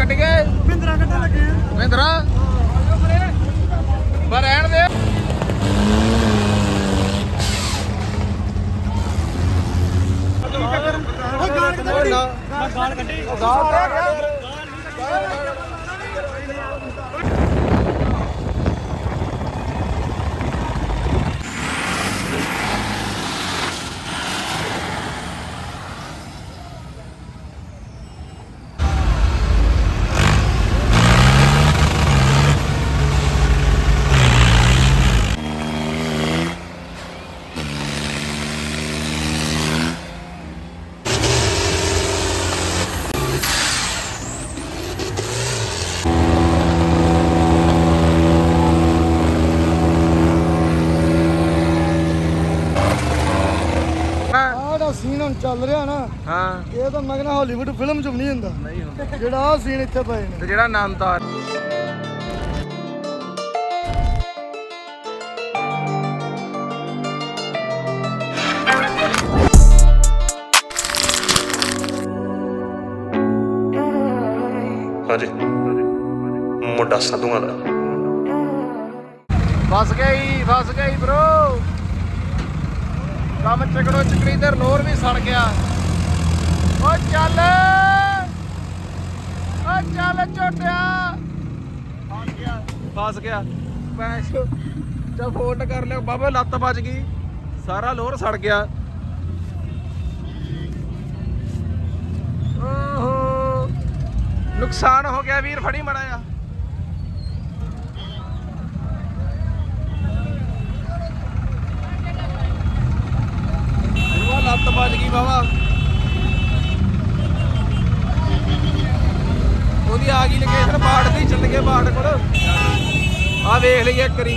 ਕੱਢ ਗਏ ਬਿੰਦਰਾ ਕੱਢਣ ਲੱਗੇ ਆ। ਮਹਿੰਦਰਾ ਪਰ ਰਹਿਣ ਦੇ। ਉਹ ਗਾਲ ਕੱਢੀ। ਗਾਲ ਕੱਢੀ ਆਹ ਜਿਹੜਾ ਸੀਨ ਹੁਣ ਚੱਲ ਰਿਹਾ ਨਾ ਹਾਂ। ਇਹ ਤਾਂ ਮੈਂ ਕਹਿੰਦਾ ਹਾਲੀਵੁੱਡ ਫਿਲਮ ਚ ਵੀ ਨਹੀਂ ਹੁੰਦਾ। ਨਹੀਂ ਹੁੰਦਾ। ਜਿਹੜਾ ਆਹ ਸੀਨ ਇੱਥੇ ਪਏ ਨੇ। ਤੇ ਜਿਹੜਾ ਆ ਹਾਂਜੀ। ਮੁੰਡਾ ਸਾਧੂਆਂ ਦਾ। ਫਸ ਗਈ ਫਸ ਗਈ ਬ్రో ਕੰਮ ਚੱਕੜੋ ਚੱਕੜੀ ਤੇ ਲੋਰ ਵੀ ਸੜ ਗਿਆ। ਓ ਚੱਲ। ਓ ਚੱਲ ਝੋਟਿਆ। ਫਸ ਗਿਆ। ਫਸ ਗਿਆ। ਪੈਸ਼ ਚਾ ਫੋਲਡ ਕਰ ਲਿਆ ਬਾਬਾ ਲੱਤ ਵੱਜ ਗਈ। ਸਾਰਾ ਲੋਰ ਸੜ ਗਿਆ। ਓਹੋ। ਨੁਕਸਾਨ ਹੋ ਗਿਆ ਵੀਰ ਫੜੀ ਮੜਾ ਆ ਉਹ ਲੱਤ ਵੱਜ ਗਈ ਬਾਬਾ। ਉਹਦੀ ਆ ਗਈ ਲੋਕੇਸ਼ਨ ਬਾੜ ਦੀ ਚੱਲ ਗਏ ਬਾੜ ਕੋਲ। ਆ ਵੇਖ ਲਈਏ ਕਰੀ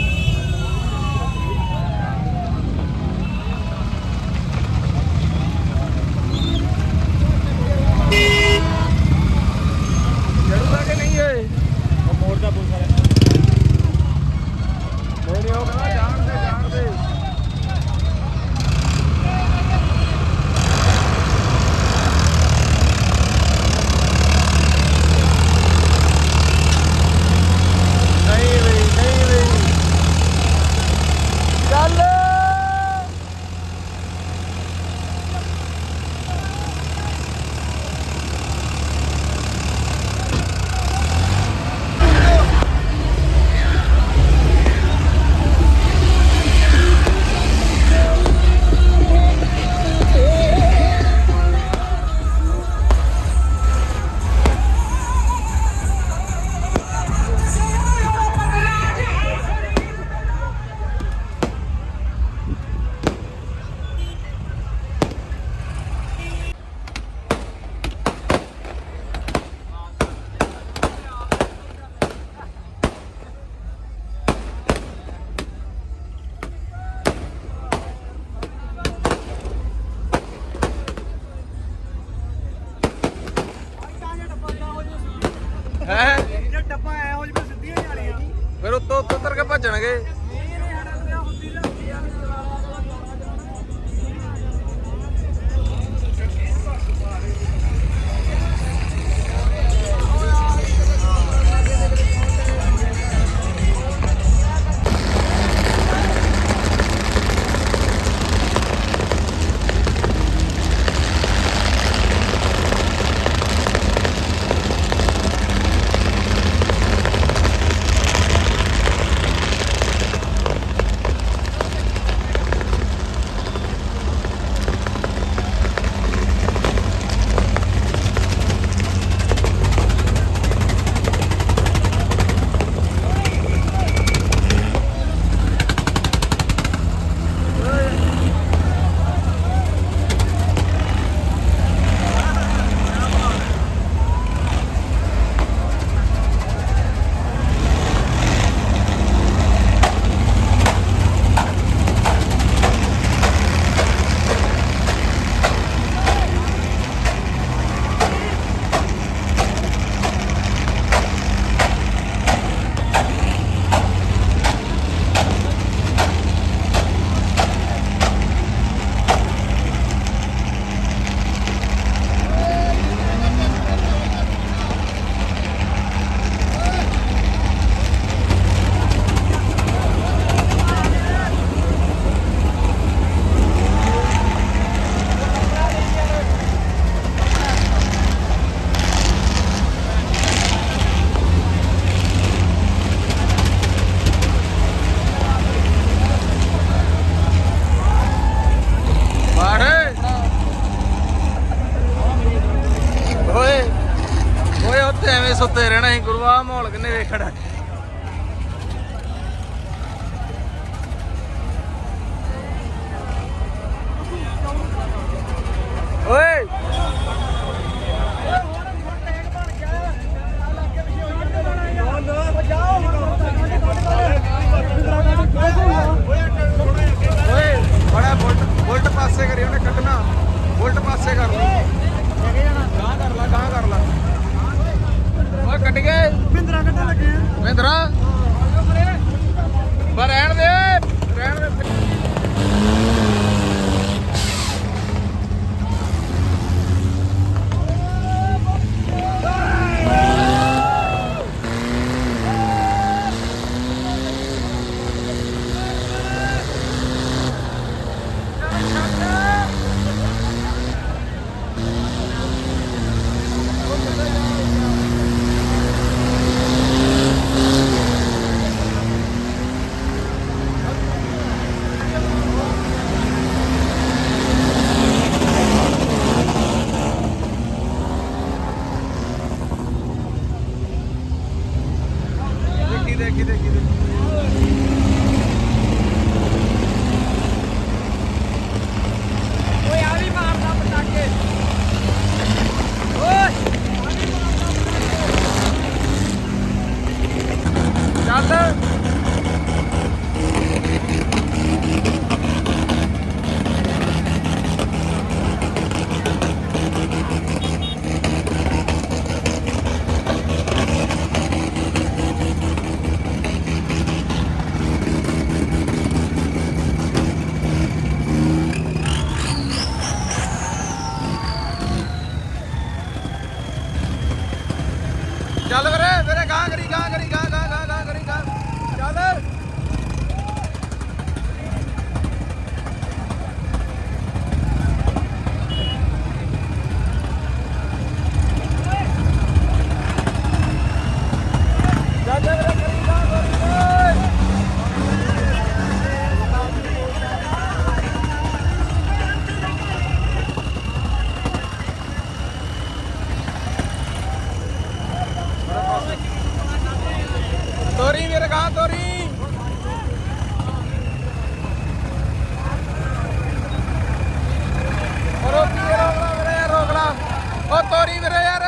ਸੌਰੀ ਵੀਰੇ ਯਾਰ।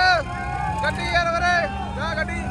ਗੱਡੀ ਯਾਰ ਵੀਰੇ ਜਾ ਗੱਡੀ।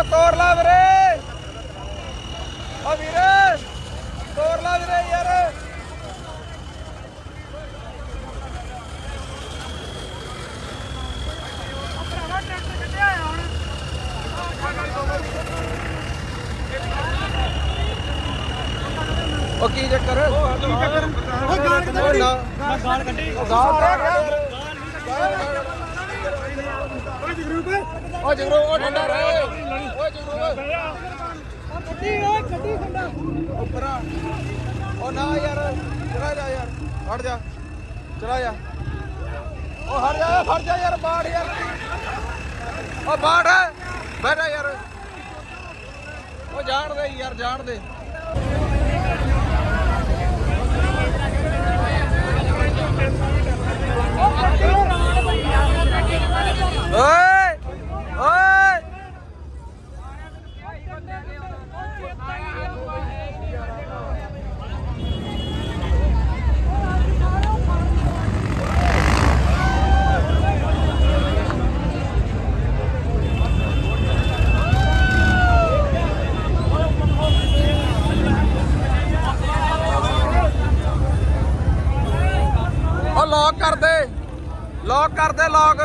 ਬਹੁਤ ਤੋਰ ਲਾ ਵੀਰੇ। ਯਾਰ। ਉਹ ਜਾਣ ਯਾਰ ਜਾਣ ਓਏ। ਲੌਕ ਕਰ ਦੇ। ਲੌਕ ਕਰ ਦੇ ਲੌਕ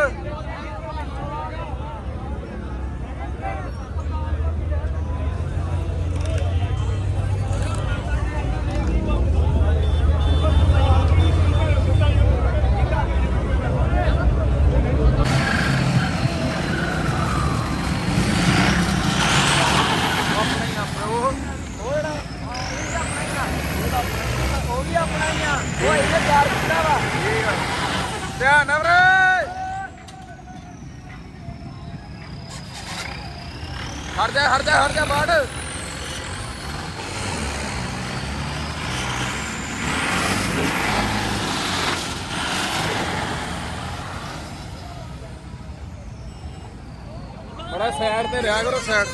Vale, agora certo.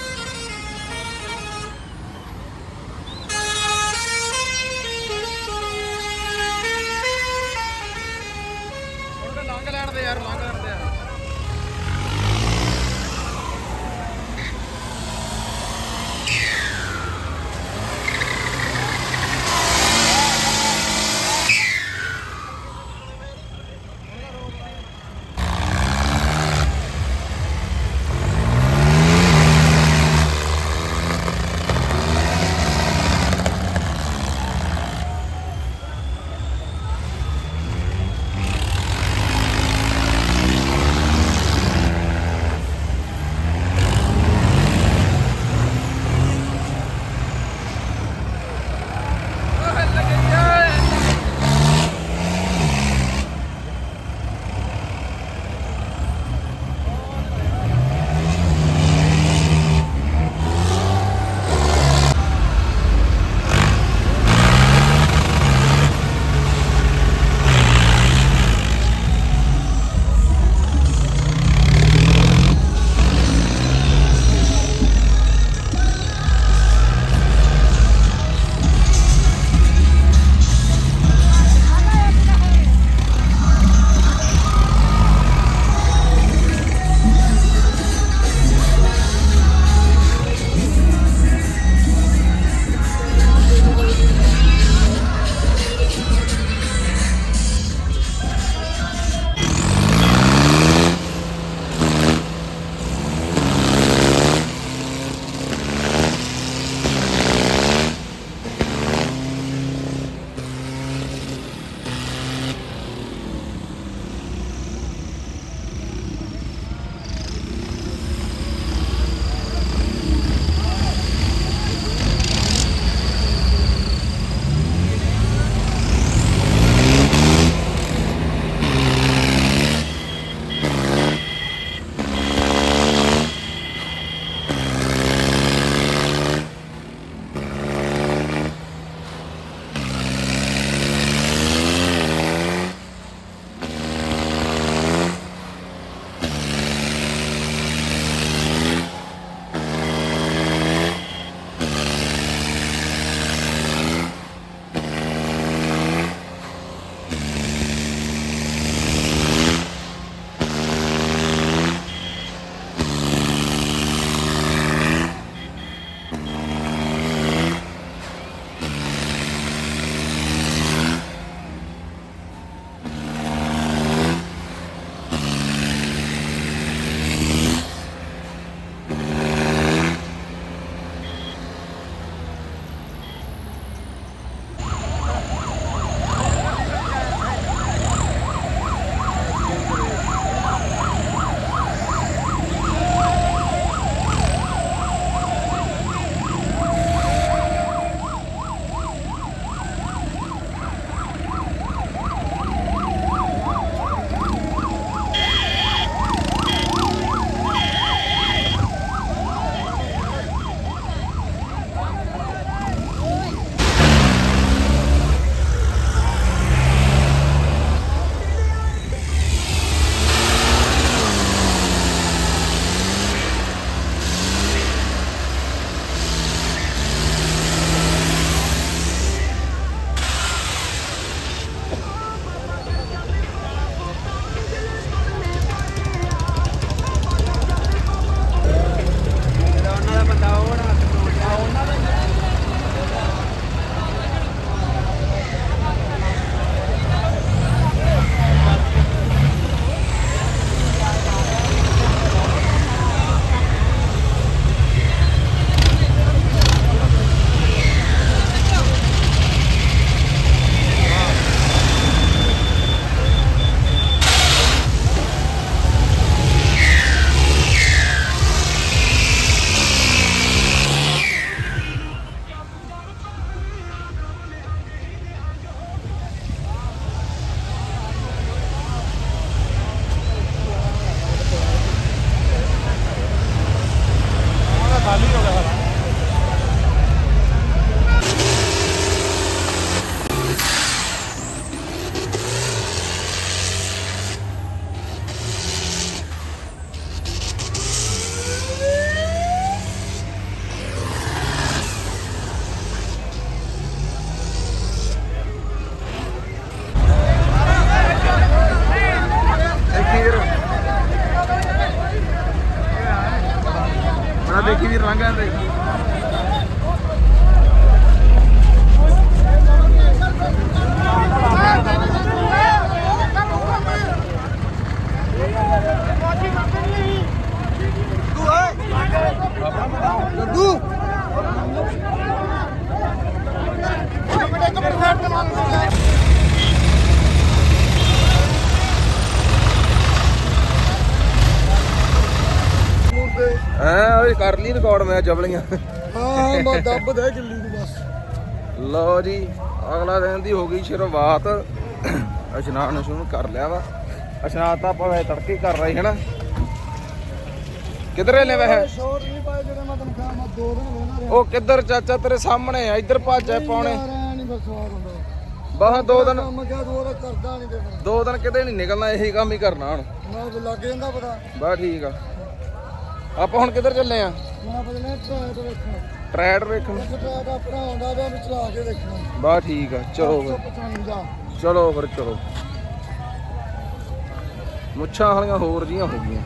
நாங்கள் ஆனது யாரும் நாங்கள் ਮੈਂ ਜਬਲੀਆਂ ਹਾਂ ਬਸ ਦੱਬ ਦੇ ਗਿੱਲੀ ਨੂੰ ਬਸ। ਲਓ ਜੀ ਅਗਲਾ ਦਿਨ ਦੀ ਹੋ ਗਈ ਸ਼ੁਰੂਆਤ। ਇਸ਼ਨਾਨ ਸ਼ੁਰੂ ਕਰ ਲਿਆ ਵਾ। ਇਸ਼ਨਾਨ ਤਾਂ ਆਪਾਂ ਵੈਸੇ ਤੜਕੇ ਕਰ ਰਹੇ ਹੈ ਨਾ ਕਿਧਰੇ ਲੈ ਵੈਸੇ? ਸ਼ੋਰ ਨਹੀਂ ਪਾਏ ਜਿਹੜੇ ਮੈਂ ਤੈਨੂੰ ਕਹਾਂ ਮੈਂ ਦੋ ਦਿਨ ਵੇਣਾ ਰਿਹਾ। ਉਹ ਕਿੱਧਰ ਚਾਚਾ ਤੇਰੇ ਸਾਹਮਣੇ ਆ? ਇੱਧਰ ਭੱਜ ਸਵਾਦ ਹੁੰਦਾ। ਬਾਹਾਂ ਦੋ ਦਿਨ ਦੋ ਦਿਨ ਕਿਤੇ ਨਹੀਂ ਨਿਕਲਣਾ ਇਹੀ ਕੰਮ ਹੀ ਕਰਨਾ ਹੁਣ। ਮੈਂ ਲੱਗ ਜਾਂਦਾ ਪਤਾ। ਬਸ ਠੀਕ ਆ। ਆਪਾਂ ਹੁਣ ਕਿੱਧਰ ਚੱਲੇ ਆ? ਮੈਂ ਬਦਲੇ ਵੇਖਣਾ। ਟਰੈਡ ਵੇਖਣ। ਇੱਕ ਟਰੈਕ ਆਪਣਾ ਆਉਂਦਾ ਪਿਆ ਵਿੱਚ ਲਾ ਕੇ ਦੇਖਣਾ ਬਸ ਠੀਕ ਆ ਚਲੋ ਫਿਰ। 155 ਚਲੋ ਫਿਰ ਚਲੋ। ਮੁੱਛਾਂ ਵਾਲੀਆਂ ਹੋਰ ਜੀਆਂ ਹੋ ਗਈਆਂ।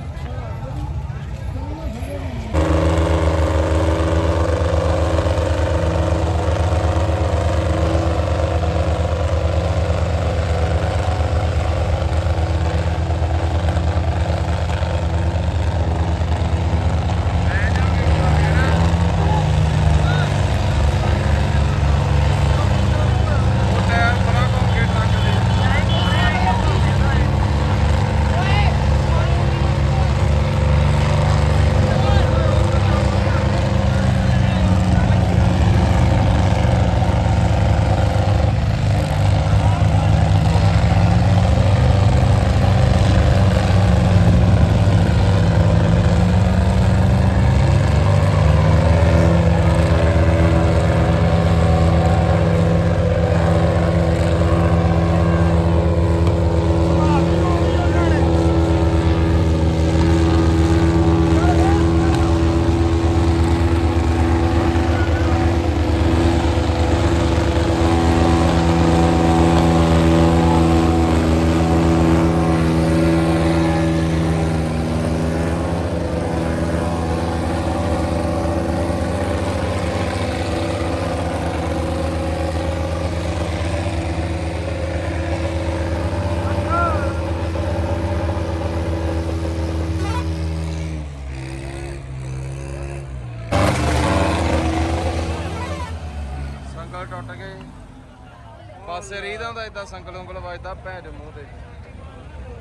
ਪਾਸੇ ਇਦਾਂ ਸੰਗਲ ਉਂਗਲ ਵੱਜਦਾ ਭੈਣ ਦੇ ਮੂੰਹ ਤੇ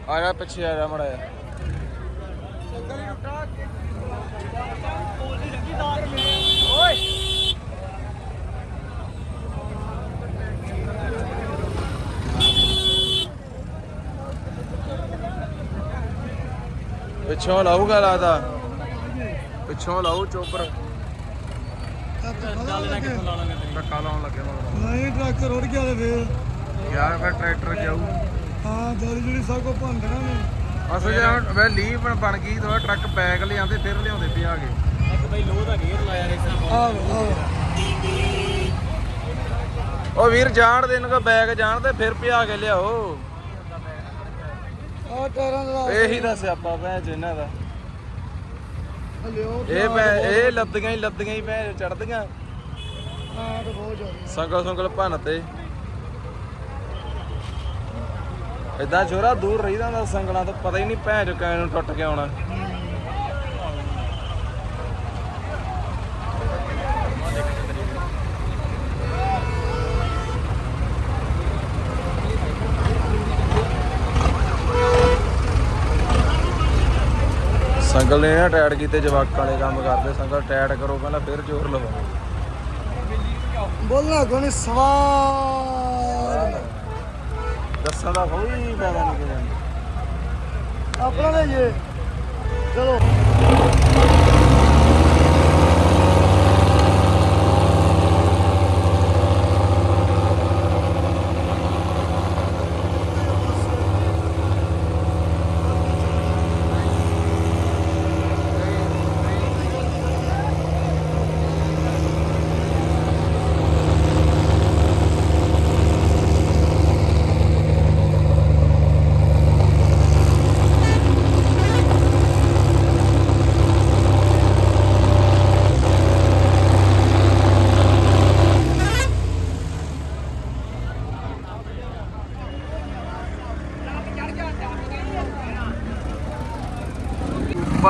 ਆ ਜਾ ਪਿੱਛੇ ਆ ਜਾ ਮੜਾ ਜਾ ਪਿੱਛੋਂ ਲਾਊਗਾ ਲੱਗਦਾ ਪਿੱਛੋਂ ਲਾਊ ਚੋਪਰ ਧੱਕਾ ਲਾਉਣ ਲੱਗੇ ਮਗਰ ਨਹੀਂ ਟਰੱਕ ਰੋੜ ਗਿਆ ਤੇ ਫੇਰ ਯਾਰ ਫਿਰ ਟਰੈਕਟਰ ਜਾਊ। ਹਾਂ ਜਲਦੀ ਜਲਦੀ ਸਭ ਕੋ ਭੰਦਣਾ ਨੇ ਅਸਲ ਜੇ ਹੁਣ ਵੇ ਲੀਵ ਬਣ- ਬਣ ਗਈ ਥੋੜਾ ਟਰੱਕ ਬੈਗ ਲਿਆਂਦੇ ਫਿਰ ਲਿਆਉਂਦੇ ਪਿਆ ਆ ਕੇ ਆਹ ਆਹ। ਉਹ ਵੀਰ ਜਾਣ ਦੇ ਇਹਨਾਂ ਕੋ ਬੈਗ ਜਾਣ ਤੇ ਫਿਰ ਪਿਆ ਕੇ ਲਿਆਓ। ਆਹ ਟਾਇਰਾਂ ਦਾ ਇਹੀ ਦਾ ਸਿਆਪਾ ਭੈਣ ਚ ਇਹਨਾਂ ਦਾ। ਲਿਓ ਇਹ ਭੈ ਇਹ ਲੱਦੀਆਂ ਹੀ ਲੱਦੀਆਂ ਹੀ ਭੈਣ ਚੜਦੀਆਂ ਹਾਂ ਤਾਂ ਬਹੁਤ ਜ਼ਿਆਦਾ। ਸੰਗਲ ਸੰਗਲ ਭੰਨ ਤੇ। ਇਦਾਂ ਛੋਰਾ ਦੂਰ ਰਹੀਦਾ ਹੁੰਦਾ ਸੰਗਲਾਂ ਤੋਂ, ਪਤਾ ਹੀ ਨਹੀਂ ਭੈਣ ਚੋ ਕਿਵੇਂ ਨੂੰ ਟੁੱਟ ਕੇ ਆਉਣਾ। ਸੰਗਲ ਨੇ ਨਾ ਟਾਇਰ ਕੀਤੇ, ਜਵਾਕ ਵਾਲੇ ਕੰਮ ਕਰਦੇ, ਸੰਗਲ ਟਾਇਰ ਕਰੋ ਪਹਿਲਾਂ ਫਿਰ ਜ਼ੋਰ ਲਵਾਓ। ਬੋਲਣਾ ਕੋਣੀ ਸਵਾਦ ਦੱਸਾਂ ਦਾ ਕੋਈ ਫਾਇਦਾ ਨਹੀਂ ਕਿਸੇ ਆਪਣਾ ਲੈ ਜੇ ਚਲੋ।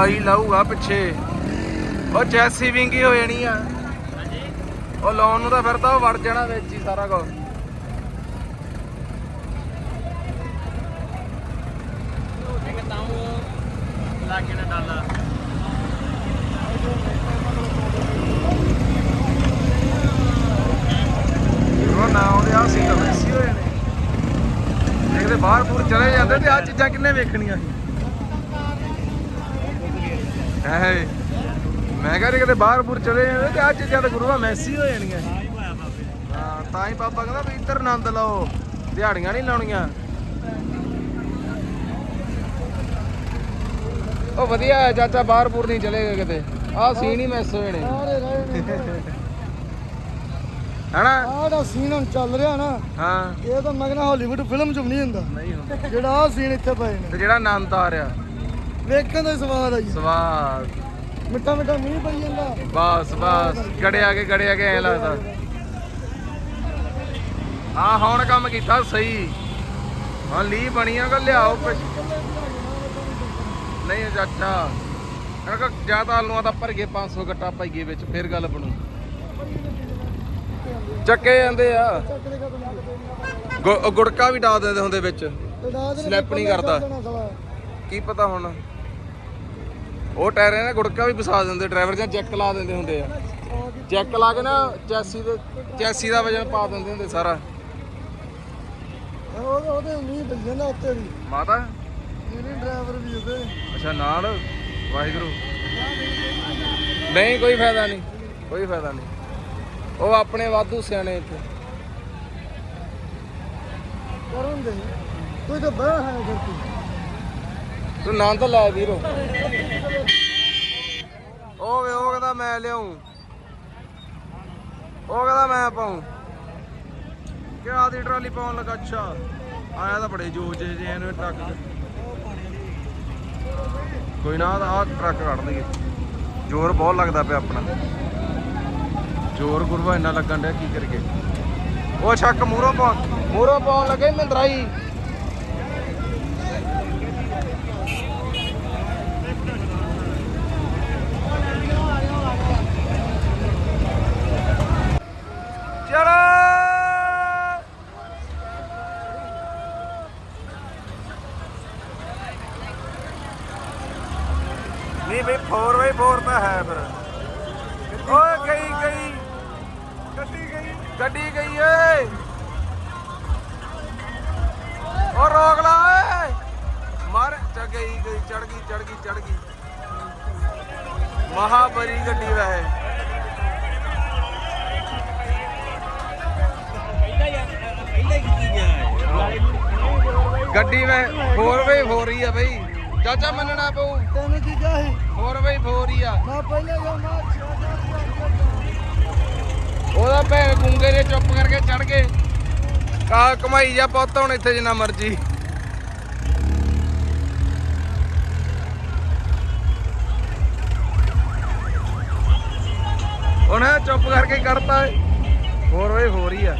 ਬਾਈ ਲਾਊਗਾ ਪਿੱਛੇ। ਉਹ ਜੈਸੀ ਵਿੰਗੀ ਹੋ ਜਾਣੀ ਆ। ਉਹ ਲਾਉਣ ਨੂੰ ਤਾਂ ਫਿਰ ਤਾਂ ਵੜ ਜਾਣਾ ਵਿੱਚ ਹੀ ਸਾਰਾ ਕੁਝ ਬਾਹਰ ਪੂਰ ਚਲੇ ਜਾਂਦੇ ਤੇ ਆ ਚੀਜ਼ਾਂ ਕਿੰਨੇ ਵੇਖਣੀਆਂ ਸੀ। ਹੈ ਮੈਂ ਕਹਿੰਦਾ ਕਿਤੇ ਬਾਹਰ ਬੁਰ ਚਲੇ ਜਾਂਦੇ ਤੇ ਚੀਜ਼ਾਂ ਤਾਂ ਗੁਰੂਆ ਮੈਸੀ ਹੋ ਜਾਣੀਆਂ। ਹਾਂ ਤਾਂ ਹੀ ਪਾਪਾ ਕਹਿੰਦਾ ਵੀ ਇੱਧਰ ਆਨੰਦ ਲਓ ਦਿਹਾੜੀਆਂ ਨਹੀਂ ਲਾਉਣੀਆਂ। ਉਹ ਵਧੀਆ ਹੈ ਚਾਚਾ ਬਾਹਰ ਬੁਰ ਨਹੀਂ ਚਲੇ ਗਏ ਕਿਤੇ। ਆਹ ਸੀਨ ਹੀ ਮਿਸ ਹੋਏ ਨੇ। ਹਨਾ? ਆਹ ਦਾ ਸੀਨ ਹੁਣ ਚੱਲ ਰਿਹਾ ਨਾ। ਹਾਂ। ਇਹ ਤਾਂ ਮੈਂ ਕਹਿੰਦਾ ਹਾਲੀਵੁੱਡ ਫਿਲਮ ਚ ਵੀ ਨਹੀਂ ਹੁੰਦਾ। ਨਹੀਂ ਹੁੰਦਾ। ਜਿਹੜਾ ਆਹ ਸੀਨ ਇੱਥੇ ਪਏ ਨੇ। ਤੇ ਜਿਹੜਾ ਆਨੰਦ ਆ ਰਿਹਾ। ਵੇਖਣ ਦਾ ਹੀ ਸਵਾਦ ਆ ਜੀ। ਸਵਾਦ। ਮਿੱਠਾ ਮਿੱਠਾ ਮੀਂਹ ਪਈ ਜਾਂਦਾ। ਬਸ ਬਸ। ਗੜੇ ਆ ਕੇ ਗੜੇ ਆ ਕੇ ਐ ਲੱਗਦਾ। ਆ ਹੁਣ ਕੰਮ ਕੀਤਾ ਸਹੀ। ਹਾਂ ਲੀ ਬਣੀਆਂ ਕਿ ਲਿਆਓ ਨਹੀਂ ਚਾਚਾ। ਅਗਰ ਜ਼ਿਆਦਾ ਆਲੂਆਂ ਦਾ ਭਰ ਗਏ 500 ਗੱਟਾ ਪਾਈਏ ਵਿੱਚ ਫਿਰ ਗੱਲ ਬਣੂ। ਚੱਕੇ ਜਾਂਦੇ ਆ। ਗੁੜਕਾ ਵੀ ਡਾ ਦਿੰਦੇ ਹੁੰਦੇ ਵਿੱਚ। Slap ਨਹੀਂ ਕਰਦਾ। ਕੀ ਪਤਾ ਹੁਣ? ਉਹ ਟਾਇਰਾਂ ਨੇ ਗੁੜਕਾ ਵੀ ਫਸਾ ਦਿੰਦੇ ਡਰਾਈਵਰ ਜਾਂ ਚੈੱਕ ਲਾ ਦਿੰਦੇ ਹੁੰਦੇ ਆ। ਚੈੱਕ ਲਾ ਕੇ ਨਾ ਚੈਸੀ ਦੇ ਚੈਸੀ ਦਾ ਵਜਨ ਪਾ ਦਿੰਦੇ ਹੁੰਦੇ ਸਾਰਾ। ਉਹਦੇ ਉਹਦੇ ਮੀਂਹ ਪਈ ਜਾਂਦਾ ਉੱਤੇ ਵੀ। ਮਾਤਾ? ਜਿਹੜੇ ਡਰਾਈਵਰ ਵੀ ਉਹਦੇ। ਅੱਛਾ ਨਾਲ ਵਾਹਿਗੁਰੂ। ਨਹੀਂ ਕੋਈ ਫਾਇਦਾ ਨਹੀਂ। ਕੋਈ ਫਾਇਦਾ ਨਹੀਂ। ਉਹ ਆਪਣੇ ਵਾਧੂ ਸਿਆਣੇ ਇੱਥੇ। ਕਰਨ ਦੇ ਕੋਈ ਤਾਂ ਬਹਿ ਹੈ ਕਰਤੀ ਤੂੰ। ਨਾਂ ਤਾਂ ਲੈ ਵੀਰੋ। ਮੈਂ ਲਿਆਉਂ ਉਹ ਕਹਿੰਦਾ ਮੈਂ ਪਾਉਂ। ਕਿ ਆਦੀ ਟਰਾਲੀ ਪਾਉਣ ਲੱਗਾ, ਅੱਛਾ। ਆਇਆ ਤਾਂ ਬੜੇ ਜੋਸ਼ ਜੇ ਜੇ ਇਹਨੂੰ ਟਰੱਕ ਕੋਈ ਨਾ ਆ ਟਰੱਕ ਕੱਢ ਲਈਏ ਜ਼ੋਰ ਬਹੁਤ ਲੱਗਦਾ ਪਿਆ ਆਪਣਾ। ਜ਼ੋਰ ਗੁਰਵਾ ਇੰਨਾ ਲੱਗਣ ਡਿਆ, ਕੀ ਕਰੀਏ। ਉਹ ਛੱਕ ਮੂਹਰੋਂ ਪਾ ਮੂਹਰੋਂ ਪਾਉਣ ਲੱਗੇ ਮਹਿੰਦਰਾਈ ਚਲੋ ਨਹੀਂ ਬਈ 4x4 ਤਾਂ ਹੈ ਫਿਰ ਓਏ ਗਈ ਗਈ ਗੱਡੀ ਗਈ ਓਏ। ਓ ਰੋਕ ਲਾ ਓਏ। ਮਾਰ ਚ ਗਈ ਗਈ ਚੜ ਗਈ ਚੜ ਗਈ ਚੜ ਗਈ। ਮਹਾ ਬਰੀ ਗੱਡੀ ਵੈਸੇ। ਗੱਡੀ ਵੇ 4x4 ਹੀ ਆ ਬਈ। ਚਾਚਾ ਮੰਨਣਾ ਪਊ। ਤੈਨੂੰ ਚੀਜ਼ਾਂ ਸੀ? 4x4 ਹੀ ਆ। ਮੈਂ ਪਹਿਲੇ ਜੋ ਮੈਂ ਉਹਦਾ ਭੈਣ ਗੁੰਗੇ ਨੇ ਚੁੱਪ ਕਰਕੇ ਚੜ ਗਏ ਕਾ ਕਮਾਈ ਜਾ ਪੁੱਤ ਹੁਣ ਇੱਥੇ ਜਿੰਨਾ ਮਰਜ਼ੀ। ਹੁਣ ਚੁੱਪ ਕਰਕੇ ਕਰਤਾ ਹੋਰ ਓਏ, ਹੋਰ ਹੀ ਆ।